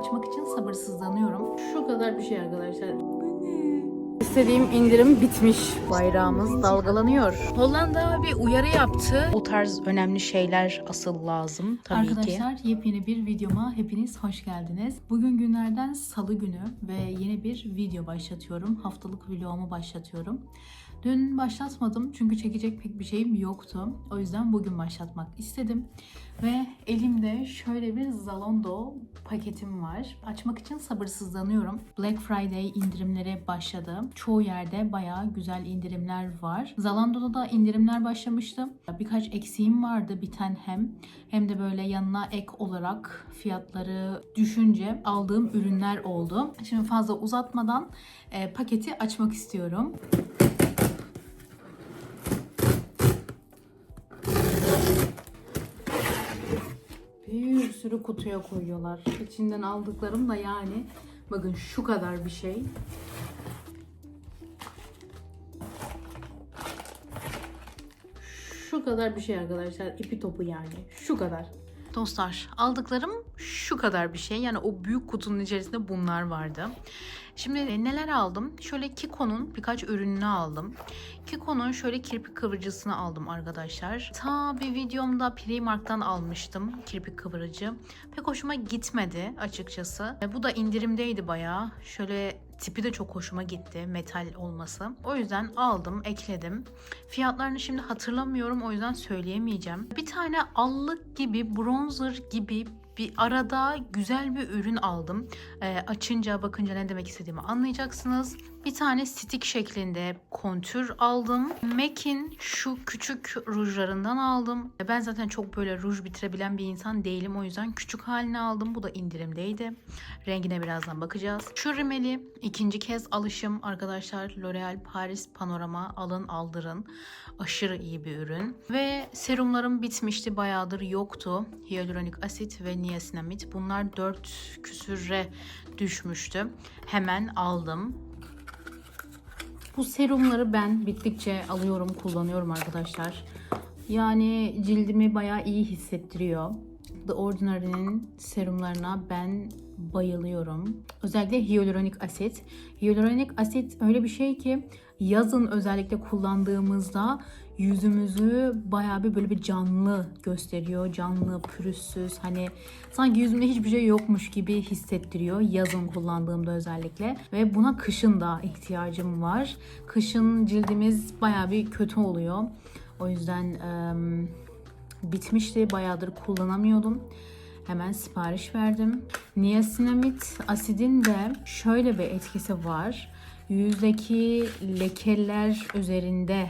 açmak için sabırsızlanıyorum. Şu kadar bir şey arkadaşlar. İstediğim indirim bitmiş. Bayrağımız dalgalanıyor. Hollanda bir uyarı yaptı. O tarz önemli şeyler asıl lazım tabii ki. Arkadaşlar yepyeni bir videoma hepiniz hoş geldiniz. Bugün günlerden salı günü ve yeni bir video başlatıyorum. Haftalık vlogumu başlatıyorum. Dün başlatmadım çünkü çekecek pek bir şeyim yoktu. O yüzden bugün başlatmak istedim. Ve elimde şöyle bir Zalando paketim var. Açmak için sabırsızlanıyorum. Black Friday indirimleri başladı. Çoğu yerde bayağı güzel indirimler var. Zalando'da da indirimler başlamıştı. Birkaç eksiğim vardı biten hem. Hem de böyle yanına ek olarak fiyatları düşünce aldığım ürünler oldu. Şimdi fazla uzatmadan e, paketi açmak istiyorum. Bir sürü kutuya koyuyorlar. İçinden aldıklarım da yani bakın şu kadar bir şey. Şu kadar bir şey arkadaşlar. İpi topu yani. Şu kadar. Dostlar aldıklarım şu kadar bir şey. Yani o büyük kutunun içerisinde bunlar vardı. Şimdi neler aldım? Şöyle Kiko'nun birkaç ürününü aldım. Kiko'nun şöyle kirpik kıvırıcısını aldım arkadaşlar. Ta bir videomda Primark'tan almıştım kirpik kıvırıcı. Pek hoşuma gitmedi açıkçası. E, Bu da indirimdeydi bayağı. Şöyle tipi de çok hoşuma gitti metal olması. O yüzden aldım, ekledim. Fiyatlarını şimdi hatırlamıyorum o yüzden söyleyemeyeceğim. Bir tane allık gibi, bronzer gibi bir arada güzel bir ürün aldım. Ee, açınca bakınca ne demek istediğimi anlayacaksınız. Bir tane stick şeklinde kontür aldım. MAC'in şu küçük rujlarından aldım. Ben zaten çok böyle ruj bitirebilen bir insan değilim. O yüzden küçük halini aldım. Bu da indirimdeydi. Rengine birazdan bakacağız. Şu rimeli ikinci kez alışım arkadaşlar. L'Oreal Paris Panorama alın aldırın. Aşırı iyi bir ürün. Ve serumlarım bitmişti. Bayağıdır yoktu. Hyaluronik asit ve niasinamid. Bunlar 4 küsüre düşmüştü. Hemen aldım. Bu serumları ben bittikçe alıyorum, kullanıyorum arkadaşlar. Yani cildimi bayağı iyi hissettiriyor. The Ordinary'nin serumlarına ben bayılıyorum. Özellikle hyaluronik asit. Hyaluronik asit öyle bir şey ki yazın özellikle kullandığımızda yüzümüzü bayağı bir böyle bir canlı gösteriyor. Canlı, pürüzsüz hani sanki yüzümde hiçbir şey yokmuş gibi hissettiriyor yazın kullandığımda özellikle. Ve buna kışın da ihtiyacım var. Kışın cildimiz bayağı bir kötü oluyor. O yüzden eee, bitmişti. Bayağıdır kullanamıyordum. Hemen sipariş verdim. Niasinamid asidin de şöyle bir etkisi var. Yüzdeki lekeler üzerinde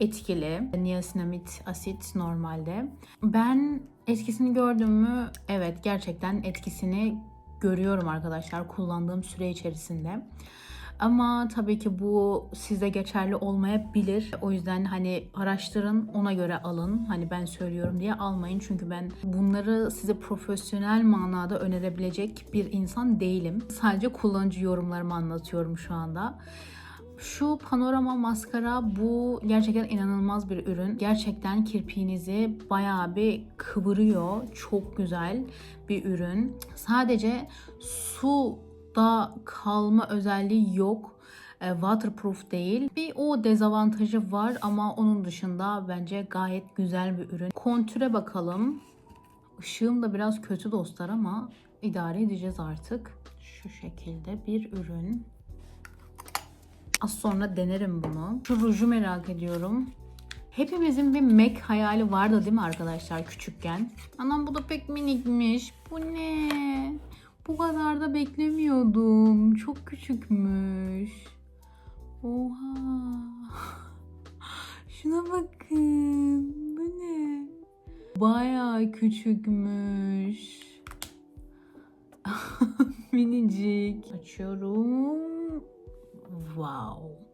etkili. Niasinamid asit normalde. Ben etkisini gördüm mü? Evet gerçekten etkisini görüyorum arkadaşlar kullandığım süre içerisinde. Ama tabii ki bu size geçerli olmayabilir. O yüzden hani araştırın ona göre alın. Hani ben söylüyorum diye almayın. Çünkü ben bunları size profesyonel manada önerebilecek bir insan değilim. Sadece kullanıcı yorumlarımı anlatıyorum şu anda. Şu panorama maskara bu gerçekten inanılmaz bir ürün. Gerçekten kirpiğinizi bayağı bir kıvırıyor. Çok güzel bir ürün. Sadece su da kalma özelliği yok. E, waterproof değil. Bir o dezavantajı var ama onun dışında bence gayet güzel bir ürün. Kontüre bakalım. Işığım da biraz kötü dostlar ama idare edeceğiz artık. Şu şekilde bir ürün. Az sonra denerim bunu. Şu ruju merak ediyorum. Hepimizin bir Mac hayali vardı değil mi arkadaşlar küçükken? Anam bu da pek minikmiş. Bu ne? Bu kadar da beklemiyordum. Çok küçükmüş. Oha. Şuna bakın. Bu ne? Bayağı küçükmüş. Minicik. Açıyorum. Wow.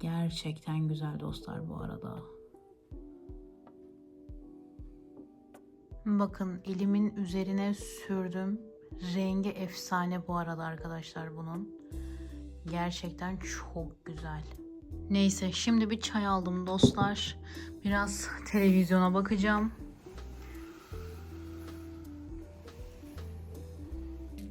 Gerçekten güzel dostlar bu arada. Bakın elimin üzerine sürdüm. Rengi efsane bu arada arkadaşlar bunun. Gerçekten çok güzel. Neyse şimdi bir çay aldım dostlar. Biraz televizyona bakacağım.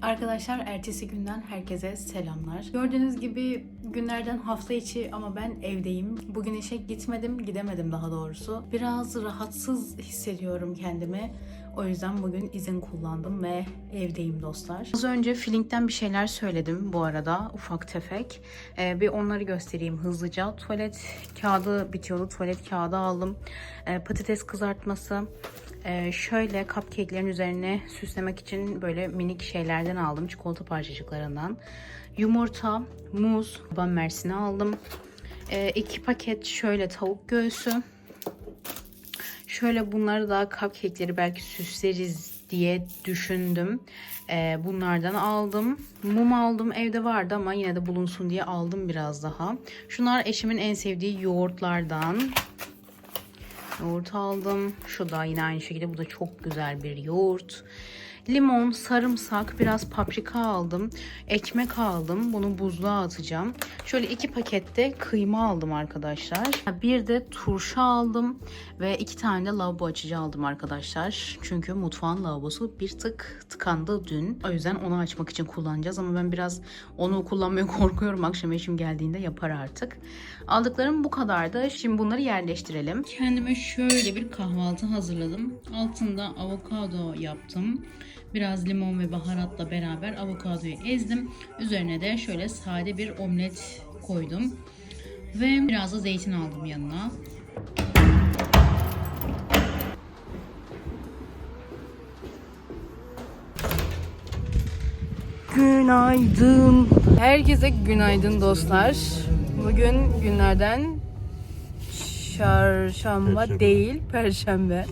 Arkadaşlar ertesi günden herkese selamlar. Gördüğünüz gibi günlerden hafta içi ama ben evdeyim. Bugün işe gitmedim, gidemedim daha doğrusu. Biraz rahatsız hissediyorum kendimi. O yüzden bugün izin kullandım ve evdeyim dostlar. Az önce Flink'ten bir şeyler söyledim bu arada ufak tefek. Ee, bir onları göstereyim hızlıca. Tuvalet kağıdı bitiyordu. Tuvalet kağıdı aldım. Ee, patates kızartması. Ee, şöyle cupcake'lerin üzerine süslemek için böyle minik şeylerden aldım. Çikolata parçacıklarından. Yumurta, muz, ban mersini aldım. Ee, iki paket şöyle tavuk göğsü. Şöyle bunları da cupcake'leri belki süsleriz diye düşündüm. Ee, bunlardan aldım. Mum aldım. Evde vardı ama yine de bulunsun diye aldım biraz daha. Şunlar eşimin en sevdiği yoğurtlardan. Yoğurt aldım. Şu da yine aynı şekilde. Bu da çok güzel bir yoğurt. Limon, sarımsak, biraz paprika aldım. Ekmek aldım. Bunu buzluğa atacağım. Şöyle iki pakette kıyma aldım arkadaşlar. Bir de turşu aldım. Ve iki tane de lavabo açıcı aldım arkadaşlar. Çünkü mutfağın lavabosu bir tık tıkandı dün. O yüzden onu açmak için kullanacağız. Ama ben biraz onu kullanmaya korkuyorum. Akşam eşim geldiğinde yapar artık. Aldıklarım bu kadardı. Şimdi bunları yerleştirelim. Kendime şöyle bir kahvaltı hazırladım. Altında avokado yaptım. Biraz limon ve baharatla beraber avokadoyu ezdim. Üzerine de şöyle sade bir omlet koydum. Ve biraz da zeytin aldım yanına. Günaydın. Herkese günaydın dostlar. Bugün günlerden çarşamba değil, perşembe.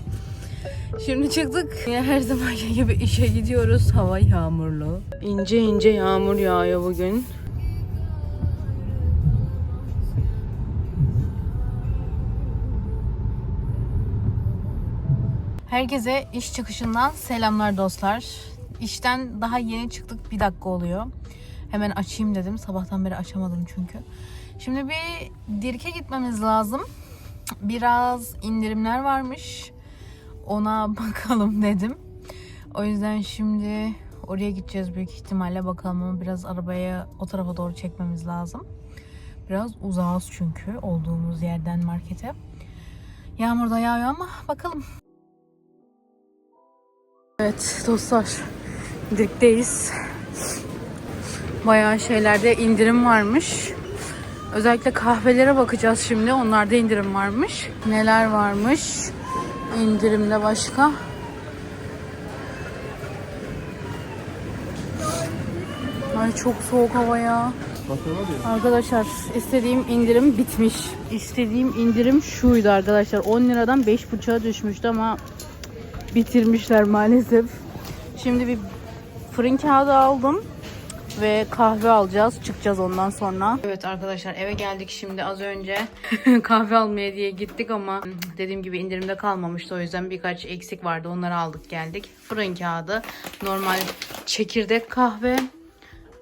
Şimdi çıktık. Yine her zamanki gibi işe gidiyoruz. Hava yağmurlu. İnce ince yağmur yağıyor bugün. Herkese iş çıkışından selamlar dostlar. İşten daha yeni çıktık. Bir dakika oluyor. Hemen açayım dedim. Sabahtan beri açamadım çünkü. Şimdi bir Dirk'e gitmemiz lazım. Biraz indirimler varmış. Ona bakalım dedim. O yüzden şimdi oraya gideceğiz büyük ihtimalle bakalım ama biraz arabaya o tarafa doğru çekmemiz lazım. Biraz uzağız çünkü olduğumuz yerden markete. Yağmur da yağıyor ama bakalım. Evet dostlar Dirk'teyiz. Bayağı şeylerde indirim varmış. Özellikle kahvelere bakacağız şimdi. Onlarda indirim varmış. Neler varmış? indirimde başka? Ay çok soğuk hava ya. Arkadaşlar istediğim indirim bitmiş. İstediğim indirim şuydu arkadaşlar. 10 liradan 5,5'a düşmüştü ama bitirmişler maalesef. Şimdi bir fırın kağıdı aldım ve kahve alacağız. Çıkacağız ondan sonra. Evet arkadaşlar eve geldik şimdi az önce kahve almaya diye gittik ama dediğim gibi indirimde kalmamıştı. O yüzden birkaç eksik vardı. Onları aldık geldik. Fırın kağıdı, normal çekirdek kahve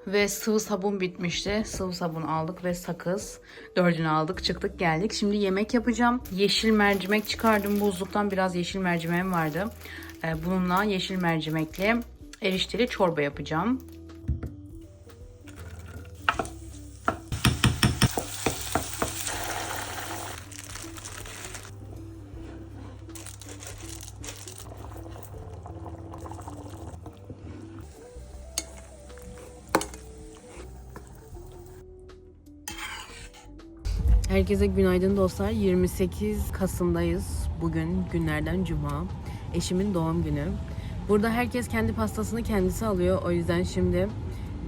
ve sıvı sabun bitmişti. Sıvı sabun aldık ve sakız. Dördünü aldık çıktık geldik. Şimdi yemek yapacağım. Yeşil mercimek çıkardım buzluktan. Biraz yeşil mercimeğim vardı. Ee, Bununla yeşil mercimekli erişteli çorba yapacağım. Herkese günaydın dostlar. 28 Kasım'dayız. Bugün günlerden cuma. Eşimin doğum günü. Burada herkes kendi pastasını kendisi alıyor. O yüzden şimdi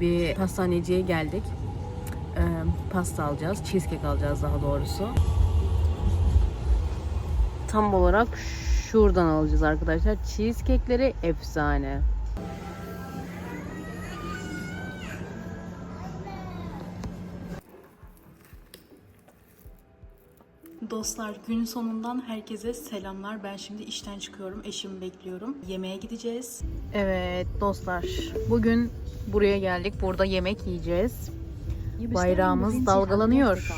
bir pastaneciye geldik. Ee, pasta alacağız. Cheesecake alacağız daha doğrusu. Tam olarak şuradan alacağız arkadaşlar. Cheesecake'leri efsane. Dostlar gün sonundan herkese selamlar. Ben şimdi işten çıkıyorum. Eşimi bekliyorum. Yemeğe gideceğiz. Evet dostlar. Bugün buraya geldik. Burada yemek yiyeceğiz. Bayrağımız dalgalanıyor.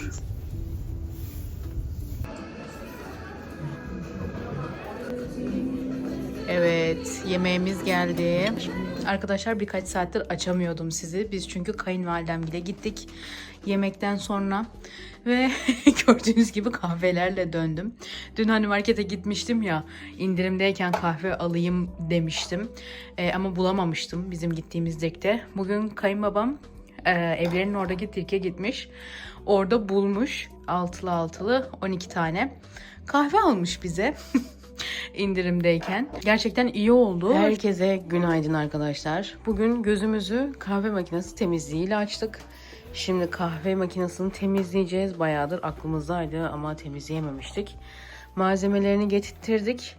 Evet, yemeğimiz geldi. Arkadaşlar birkaç saattir açamıyordum sizi. Biz çünkü kayınvalidemgile gittik yemekten sonra ve gördüğünüz gibi kahvelerle döndüm. Dün hani markete gitmiştim ya indirimdeyken kahve alayım demiştim. Ee, ama bulamamıştım bizim gittiğimizdeki. Bugün kayınbabam e, evlerinin oradaki Tilke gitmiş. Orada bulmuş altılı altılı 12 tane kahve almış bize. indirimdeyken. Gerçekten iyi oldu. Herkese günaydın arkadaşlar. Bugün gözümüzü kahve makinesi temizliğiyle açtık. Şimdi kahve makinesini temizleyeceğiz. Bayağıdır aklımızdaydı ama temizleyememiştik. Malzemelerini getirttirdik.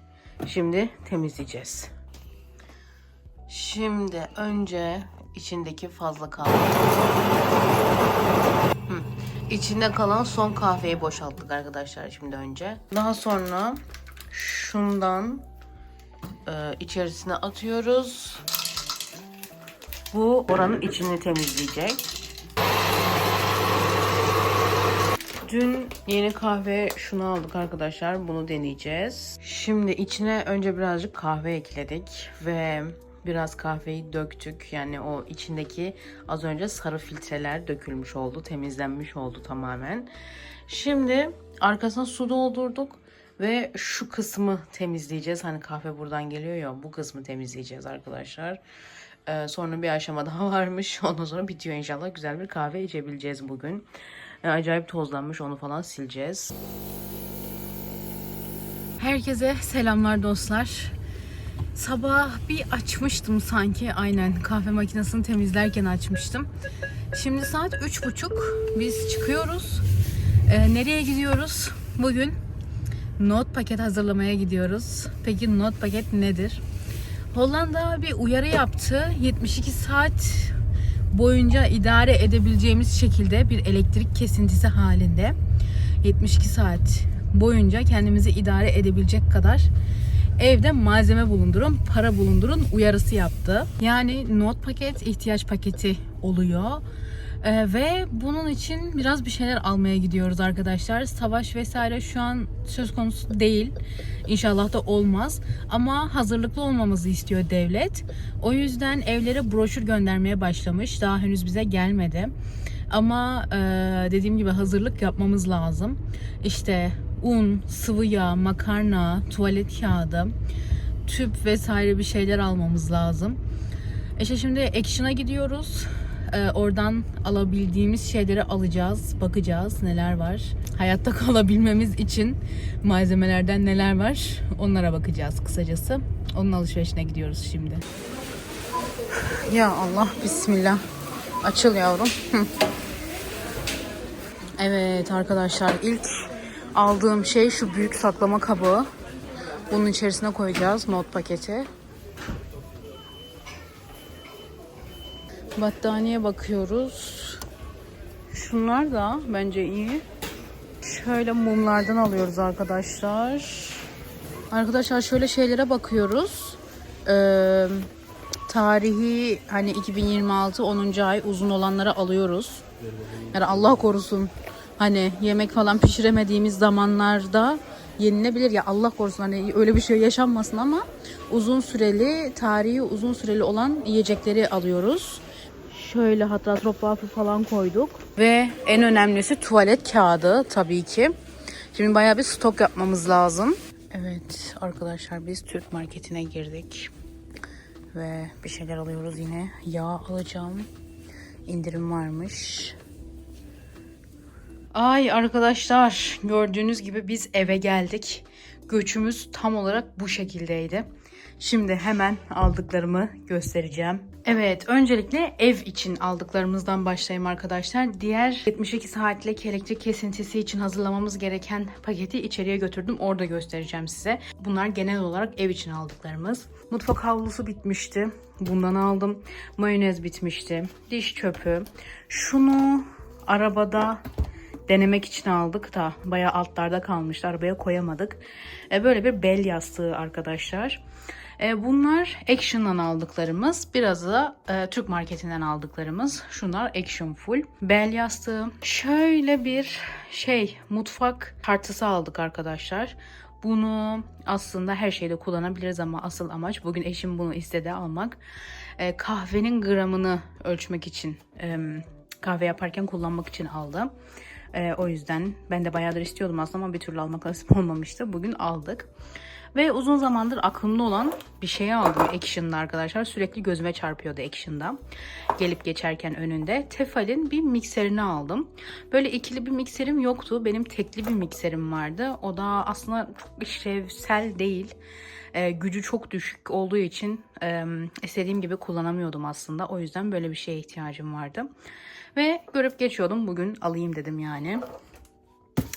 Şimdi temizleyeceğiz. Şimdi önce içindeki fazla kahve. İçinde kalan son kahveyi boşalttık arkadaşlar şimdi önce. Daha sonra şundan e, içerisine atıyoruz. Bu oranın içini temizleyecek. Dün yeni kahve şunu aldık arkadaşlar. Bunu deneyeceğiz. Şimdi içine önce birazcık kahve ekledik ve biraz kahveyi döktük. Yani o içindeki az önce sarı filtreler dökülmüş oldu, temizlenmiş oldu tamamen. Şimdi arkasına su doldurduk ve şu kısmı temizleyeceğiz. Hani kahve buradan geliyor ya bu kısmı temizleyeceğiz arkadaşlar. Ee, sonra bir aşama daha varmış. Ondan sonra bitiyor inşallah. Güzel bir kahve içebileceğiz bugün. Ee, acayip tozlanmış onu falan sileceğiz. Herkese selamlar dostlar. Sabah bir açmıştım sanki aynen kahve makinesini temizlerken açmıştım. Şimdi saat üç buçuk. Biz çıkıyoruz. Ee, nereye gidiyoruz? Bugün not paket hazırlamaya gidiyoruz. Peki not paket nedir? Hollanda bir uyarı yaptı. 72 saat boyunca idare edebileceğimiz şekilde bir elektrik kesintisi halinde 72 saat boyunca kendimizi idare edebilecek kadar evde malzeme bulundurun, para bulundurun uyarısı yaptı. Yani not paket ihtiyaç paketi oluyor. Ee, ve bunun için biraz bir şeyler almaya gidiyoruz arkadaşlar. Savaş vesaire şu an söz konusu değil. İnşallah da olmaz. Ama hazırlıklı olmamızı istiyor devlet. O yüzden evlere broşür göndermeye başlamış. Daha henüz bize gelmedi. Ama e, dediğim gibi hazırlık yapmamız lazım. İşte un, sıvı yağ, makarna, tuvalet kağıdı, tüp vesaire bir şeyler almamız lazım. İşte şimdi Action'a gidiyoruz. Ee, oradan alabildiğimiz şeyleri alacağız, bakacağız neler var. Hayatta kalabilmemiz için malzemelerden neler var onlara bakacağız kısacası. Onun alışverişine gidiyoruz şimdi. Ya Allah bismillah. Açıl yavrum. Evet arkadaşlar ilk aldığım şey şu büyük saklama kabı. Bunun içerisine koyacağız not paketi. Battaniye bakıyoruz. Şunlar da bence iyi. Şöyle mumlardan alıyoruz arkadaşlar. Arkadaşlar şöyle şeylere bakıyoruz. Ee, tarihi hani 2026 10. ay uzun olanlara alıyoruz. Yani Allah korusun hani yemek falan pişiremediğimiz zamanlarda yenilebilir ya Allah korusun hani öyle bir şey yaşanmasın ama uzun süreli tarihi uzun süreli olan yiyecekleri alıyoruz. Şöyle hatta topraklı falan koyduk. Ve en önemlisi tuvalet kağıdı tabii ki. Şimdi bayağı bir stok yapmamız lazım. Evet arkadaşlar biz Türk marketine girdik. Ve bir şeyler alıyoruz yine. Yağ alacağım. İndirim varmış. Ay arkadaşlar gördüğünüz gibi biz eve geldik. Göçümüz tam olarak bu şekildeydi. Şimdi hemen aldıklarımı göstereceğim. Evet, öncelikle ev için aldıklarımızdan başlayayım arkadaşlar. Diğer 72 saatlik elektrik kesintisi için hazırlamamız gereken paketi içeriye götürdüm. Orada göstereceğim size. Bunlar genel olarak ev için aldıklarımız. Mutfak havlusu bitmişti. Bundan aldım. Mayonez bitmişti. Diş çöpü. Şunu arabada denemek için aldık da bayağı altlarda kalmıştı. Arabaya koyamadık. E, böyle bir bel yastığı arkadaşlar. E, bunlar Action'dan aldıklarımız. Biraz da e, Türk marketinden aldıklarımız. Şunlar Action Full. Bel yastığı. Şöyle bir şey mutfak tartısı aldık arkadaşlar. Bunu aslında her şeyde kullanabiliriz ama asıl amaç bugün eşim bunu istedi almak. e, kahvenin gramını ölçmek için kahve yaparken kullanmak için aldım. E, o yüzden ben de bayağıdır istiyordum aslında ama bir türlü almak nasip olmamıştı. Bugün aldık. Ve uzun zamandır aklımda olan bir şeyi aldım Action'da arkadaşlar. Sürekli gözüme çarpıyordu Action'da. Gelip geçerken önünde. Tefal'in bir mikserini aldım. Böyle ikili bir mikserim yoktu. Benim tekli bir mikserim vardı. O da aslında çok işlevsel değil. Ee, gücü çok düşük olduğu için e, istediğim gibi kullanamıyordum aslında. O yüzden böyle bir şeye ihtiyacım vardı. Ve görüp geçiyordum. Bugün alayım dedim yani.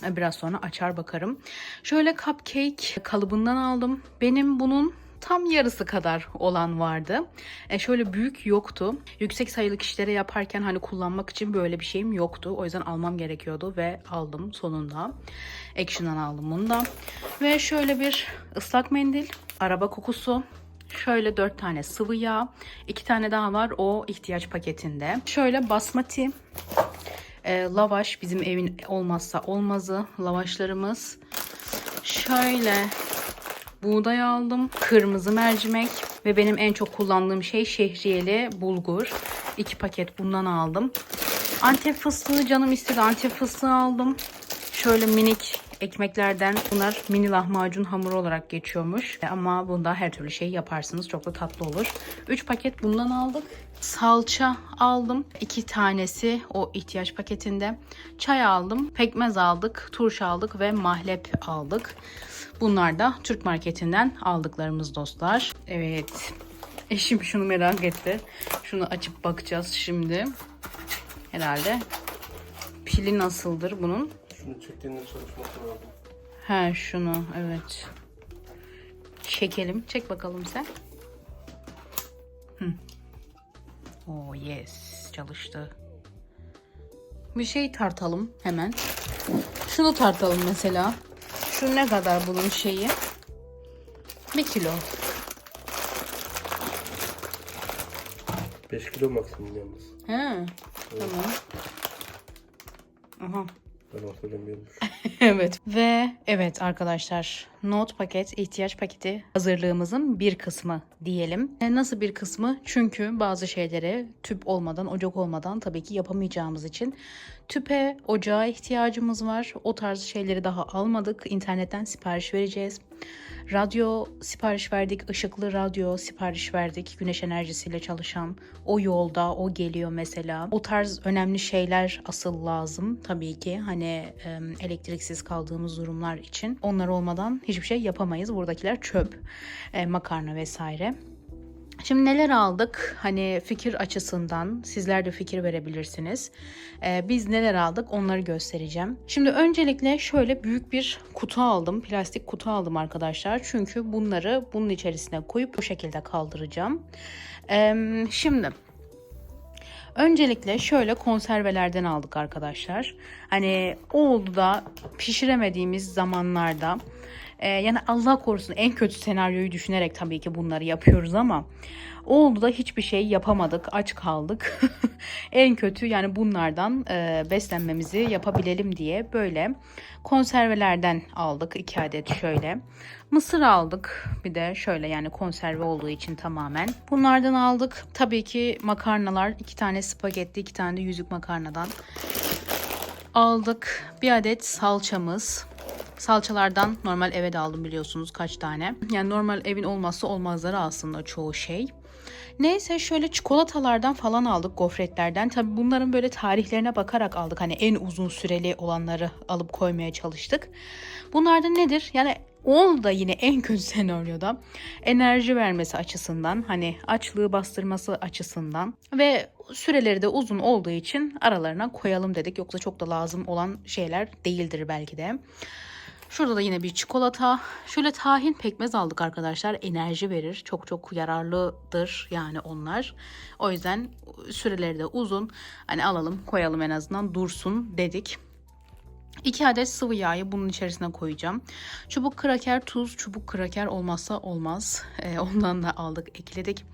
Biraz sonra açar bakarım. Şöyle cupcake kalıbından aldım. Benim bunun tam yarısı kadar olan vardı. E şöyle büyük yoktu. Yüksek sayılı kişilere yaparken hani kullanmak için böyle bir şeyim yoktu. O yüzden almam gerekiyordu ve aldım sonunda. Action'dan aldım bunu da. Ve şöyle bir ıslak mendil, araba kokusu, Şöyle 4 tane sıvı yağ. 2 tane daha var o ihtiyaç paketinde. Şöyle basmati e, lavaş bizim evin olmazsa olmazı lavaşlarımız. Şöyle buğday aldım. Kırmızı mercimek ve benim en çok kullandığım şey şehriyeli bulgur. 2 paket bundan aldım. Antep fıstığı canım istedi. Antep fıstığı aldım. Şöyle minik ekmeklerden bunlar mini lahmacun hamuru olarak geçiyormuş. Ama bunda her türlü şey yaparsınız. Çok da tatlı olur. 3 paket bundan aldık. Salça aldım. 2 tanesi o ihtiyaç paketinde. Çay aldım. Pekmez aldık. Turş aldık ve mahlep aldık. Bunlar da Türk marketinden aldıklarımız dostlar. Evet. Eşim şunu merak etti. Şunu açıp bakacağız şimdi. Herhalde pili nasıldır bunun? Şunu çektiğinde çalışması lazım. He şunu evet. Çekelim. Çek bakalım sen. Hı. Oh yes. Çalıştı. Bir şey tartalım hemen. Şunu tartalım mesela. Şu ne kadar bunun şeyi? Bir kilo. 5 kilo maksimum yalnız. He. Tamam. Aha. Ben o söylemiyormuş. evet. Ve evet arkadaşlar not paket, ihtiyaç paketi hazırlığımızın bir kısmı diyelim. E, Nasıl bir kısmı? Çünkü bazı şeyleri tüp olmadan, ocak olmadan tabii ki yapamayacağımız için tüpe, ocağa ihtiyacımız var. O tarz şeyleri daha almadık. İnternetten sipariş vereceğiz. Radyo sipariş verdik, ışıklı radyo sipariş verdik. Güneş enerjisiyle çalışan. O yolda, o geliyor mesela. O tarz önemli şeyler asıl lazım tabii ki. Hani elektriksiz kaldığımız durumlar için. Onlar olmadan hiçbir şey yapamayız. Buradakiler çöp, e, makarna vesaire. Şimdi neler aldık? Hani fikir açısından sizler de fikir verebilirsiniz. Ee, biz neler aldık onları göstereceğim. Şimdi öncelikle şöyle büyük bir kutu aldım. Plastik kutu aldım arkadaşlar. Çünkü bunları bunun içerisine koyup bu şekilde kaldıracağım. Ee, şimdi Öncelikle şöyle konservelerden aldık arkadaşlar. Hani oldu da pişiremediğimiz zamanlarda e, yani Allah korusun en kötü senaryoyu düşünerek tabii ki bunları yapıyoruz ama oldu da hiçbir şey yapamadık aç kaldık. en kötü yani bunlardan e, beslenmemizi yapabilelim diye böyle konservelerden aldık iki adet şöyle. Mısır aldık bir de şöyle yani konserve olduğu için tamamen. Bunlardan aldık. Tabii ki makarnalar iki tane spagetti iki tane de yüzük makarnadan aldık. Bir adet salçamız. Salçalardan normal eve de aldım biliyorsunuz kaç tane. Yani normal evin olmazsa olmazları aslında çoğu şey. Neyse şöyle çikolatalardan falan aldık gofretlerden. Tabii bunların böyle tarihlerine bakarak aldık. Hani en uzun süreli olanları alıp koymaya çalıştık. Bunlardan nedir? Yani ol da yine en kötü senaryoda enerji vermesi açısından hani açlığı bastırması açısından ve süreleri de uzun olduğu için aralarına koyalım dedik. Yoksa çok da lazım olan şeyler değildir belki de. Şurada da yine bir çikolata. Şöyle tahin pekmez aldık arkadaşlar. Enerji verir. Çok çok yararlıdır yani onlar. O yüzden süreleri de uzun. Hani alalım koyalım en azından dursun dedik. 2 adet sıvı yağı bunun içerisine koyacağım. Çubuk kraker, tuz, çubuk kraker olmazsa olmaz. Ee, ondan da aldık, ekledik.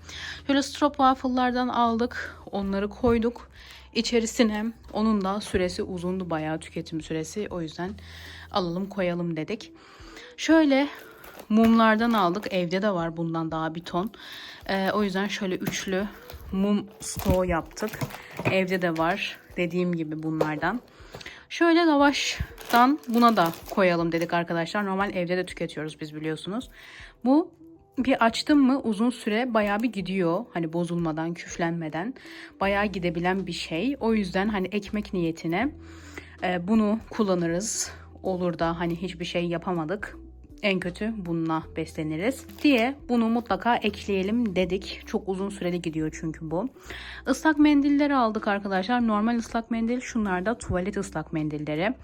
Şöyle strop waffle'lardan aldık. Onları koyduk. İçerisine onun da süresi uzundu bayağı tüketim süresi. O yüzden alalım koyalım dedik. Şöyle mumlardan aldık. Evde de var bundan daha bir ton. Ee, o yüzden şöyle üçlü mum stoğu yaptık. Evde de var dediğim gibi bunlardan. Şöyle lavaştan buna da koyalım dedik arkadaşlar. Normal evde de tüketiyoruz biz biliyorsunuz. Bu bir açtım mı uzun süre bayağı bir gidiyor. Hani bozulmadan, küflenmeden bayağı gidebilen bir şey. O yüzden hani ekmek niyetine e, bunu kullanırız. Olur da hani hiçbir şey yapamadık. En kötü bununla besleniriz diye bunu mutlaka ekleyelim dedik. Çok uzun süreli gidiyor çünkü bu. Islak mendilleri aldık arkadaşlar. Normal ıslak mendil şunlar da tuvalet ıslak mendilleri.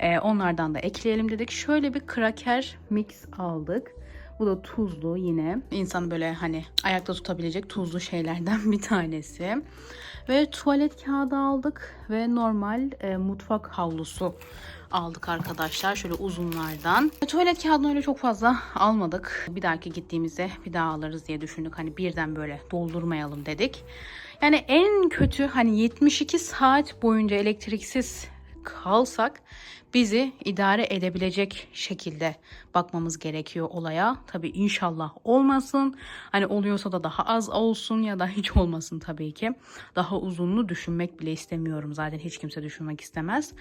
Ee, onlardan da ekleyelim dedik. Şöyle bir kraker mix aldık. Bu da tuzlu yine. İnsanı böyle hani ayakta tutabilecek tuzlu şeylerden bir tanesi. Ve tuvalet kağıdı aldık ve normal e, mutfak havlusu aldık arkadaşlar. Şöyle uzunlardan. Tuvalet kağıdını öyle çok fazla almadık. Bir dahaki gittiğimizde bir daha alırız diye düşündük. Hani birden böyle doldurmayalım dedik. Yani en kötü hani 72 saat boyunca elektriksiz kalsak bizi idare edebilecek şekilde bakmamız gerekiyor olaya. Tabii inşallah olmasın. Hani oluyorsa da daha az olsun ya da hiç olmasın tabii ki. Daha uzunlu düşünmek bile istemiyorum. Zaten hiç kimse düşünmek istemez.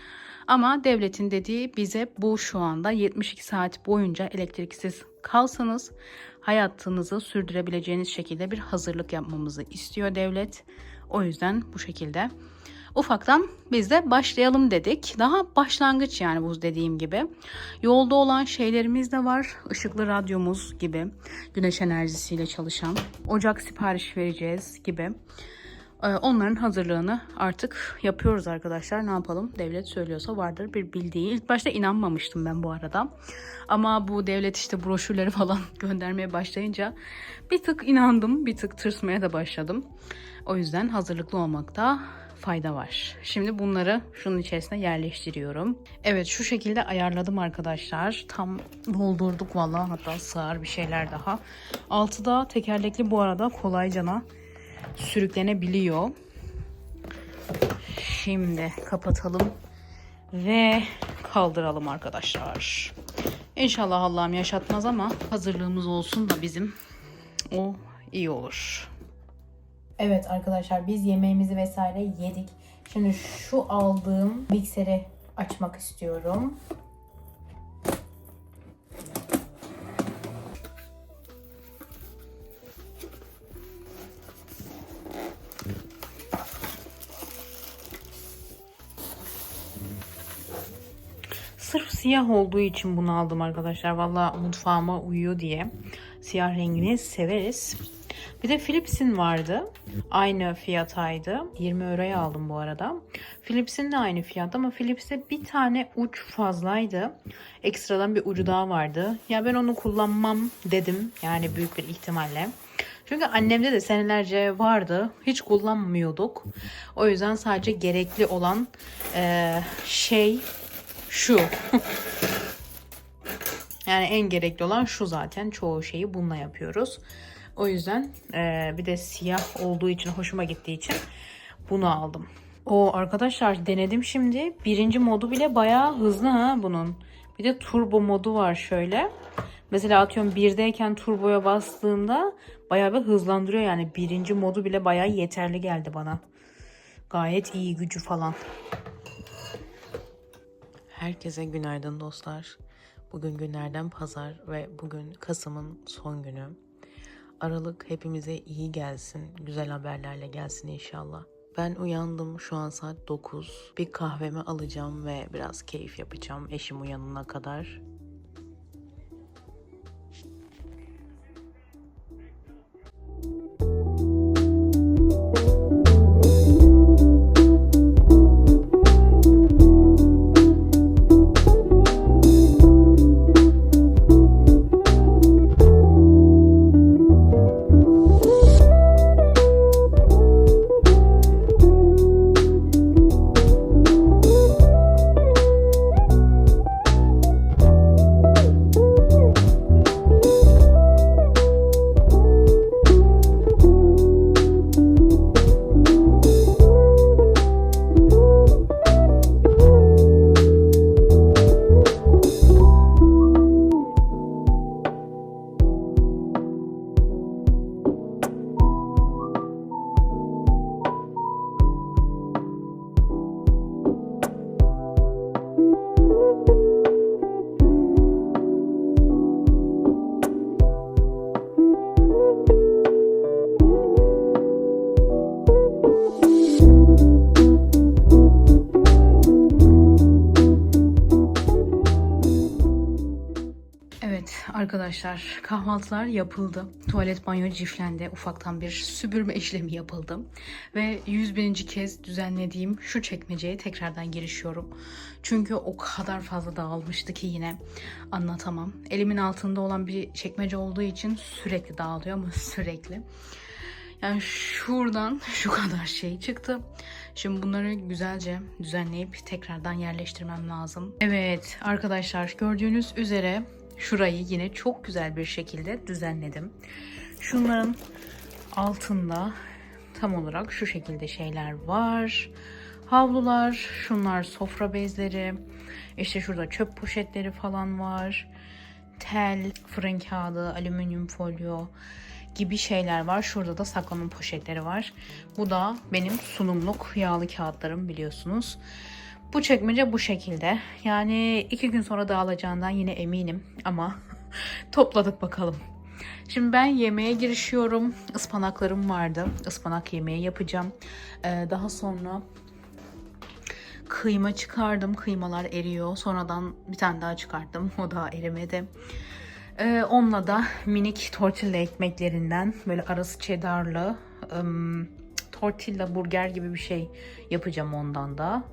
Ama devletin dediği bize bu şu anda 72 saat boyunca elektriksiz kalsanız hayatınızı sürdürebileceğiniz şekilde bir hazırlık yapmamızı istiyor devlet. O yüzden bu şekilde ufaktan biz de başlayalım dedik. Daha başlangıç yani bu dediğim gibi. Yolda olan şeylerimiz de var. Işıklı radyomuz gibi. Güneş enerjisiyle çalışan. Ocak sipariş vereceğiz gibi. Ee, Onların hazırlığını artık yapıyoruz arkadaşlar. Ne yapalım? Devlet söylüyorsa vardır bir bildiği. İlk başta inanmamıştım ben bu arada. Ama bu devlet işte broşürleri falan göndermeye başlayınca bir tık inandım. Bir tık tırsmaya da başladım. O yüzden hazırlıklı olmakta fayda var. Şimdi bunları şunun içerisine yerleştiriyorum. Evet şu şekilde ayarladım arkadaşlar. Tam doldurduk vallahi hatta sığar bir şeyler daha. Altı da tekerlekli bu arada kolaycana sürüklenebiliyor. Şimdi kapatalım ve kaldıralım arkadaşlar. İnşallah Allah'ım yaşatmaz ama hazırlığımız olsun da bizim o iyi olur. Evet arkadaşlar biz yemeğimizi vesaire yedik. Şimdi şu aldığım mikseri açmak istiyorum. Sırf siyah olduğu için bunu aldım arkadaşlar. Valla mutfağıma uyuyor diye. Siyah rengini severiz. Bir de Philips'in vardı. Aynı fiyataydı. 20 euroya aldım bu arada. Philips'in de aynı fiyat ama Philips'te bir tane uç fazlaydı. Ekstradan bir ucu daha vardı. Ya ben onu kullanmam dedim. Yani büyük bir ihtimalle. Çünkü annemde de senelerce vardı. Hiç kullanmıyorduk. O yüzden sadece gerekli olan eee, şey şu. yani en gerekli olan şu zaten. Çoğu şeyi bununla yapıyoruz. O yüzden eee, bir de siyah olduğu için hoşuma gittiği için bunu aldım. O arkadaşlar denedim şimdi. Birinci modu bile bayağı hızlı ha bunun. Bir de turbo modu var şöyle. Mesela atıyorum birdeyken turboya bastığında bayağı bir hızlandırıyor yani. Birinci modu bile bayağı yeterli geldi bana. Gayet iyi gücü falan. Herkese günaydın dostlar. Bugün günlerden pazar ve bugün Kasım'ın son günü. Aralık hepimize iyi gelsin, güzel haberlerle gelsin inşallah. Ben uyandım şu an saat 9. Bir kahvemi alacağım ve biraz keyif yapacağım eşim uyanana kadar. Arkadaşlar kahvaltılar yapıldı. Tuvalet banyo ciflendi. Ufaktan bir süpürme işlemi yapıldı. Ve 101. kez düzenlediğim şu çekmeceye tekrardan girişiyorum. Çünkü o kadar fazla dağılmıştı ki yine anlatamam. Elimin altında olan bir çekmece olduğu için sürekli dağılıyor ama sürekli. Yani şuradan şu kadar şey çıktı. Şimdi bunları güzelce düzenleyip tekrardan yerleştirmem lazım. Evet arkadaşlar gördüğünüz üzere şurayı yine çok güzel bir şekilde düzenledim. Şunların altında tam olarak şu şekilde şeyler var. Havlular, şunlar sofra bezleri. İşte şurada çöp poşetleri falan var. Tel, fırın kağıdı, alüminyum folyo gibi şeyler var. Şurada da saklama poşetleri var. Bu da benim sunumluk yağlı kağıtlarım biliyorsunuz. Bu çekmece bu şekilde. Yani iki gün sonra dağılacağından yine eminim ama topladık bakalım. Şimdi ben yemeğe girişiyorum. Ispanaklarım vardı. Ispanak yemeği yapacağım. Ee, daha sonra kıyma çıkardım. Kıymalar eriyor. Sonradan bir tane daha çıkarttım. O daha erimedi. Ee, onunla da minik tortilla ekmeklerinden böyle arası cheddarlı ım, tortilla burger gibi bir şey yapacağım ondan da.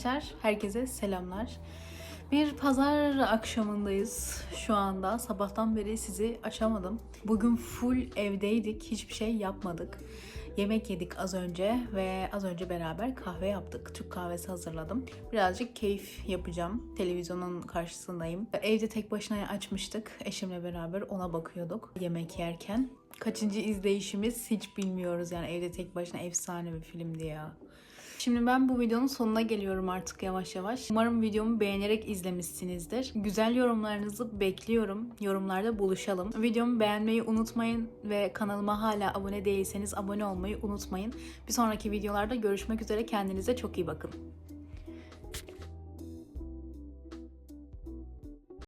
Arkadaşlar herkese selamlar. Bir pazar akşamındayız şu anda. Sabahtan beri sizi açamadım. Bugün full evdeydik. Hiçbir şey yapmadık. Yemek yedik az önce ve az önce beraber kahve yaptık. Türk kahvesi hazırladım. Birazcık keyif yapacağım. Televizyonun karşısındayım. Evde tek başına açmıştık. Eşimle beraber ona bakıyorduk yemek yerken. Kaçıncı izleyişimiz hiç bilmiyoruz. Yani evde tek başına efsane bir filmdi ya. Şimdi ben bu videonun sonuna geliyorum artık yavaş yavaş. Umarım videomu beğenerek izlemişsinizdir. Güzel yorumlarınızı bekliyorum. Yorumlarda buluşalım. Videomu beğenmeyi unutmayın ve kanalıma hala abone değilseniz abone olmayı unutmayın. Bir sonraki videolarda görüşmek üzere. Kendinize çok iyi bakın.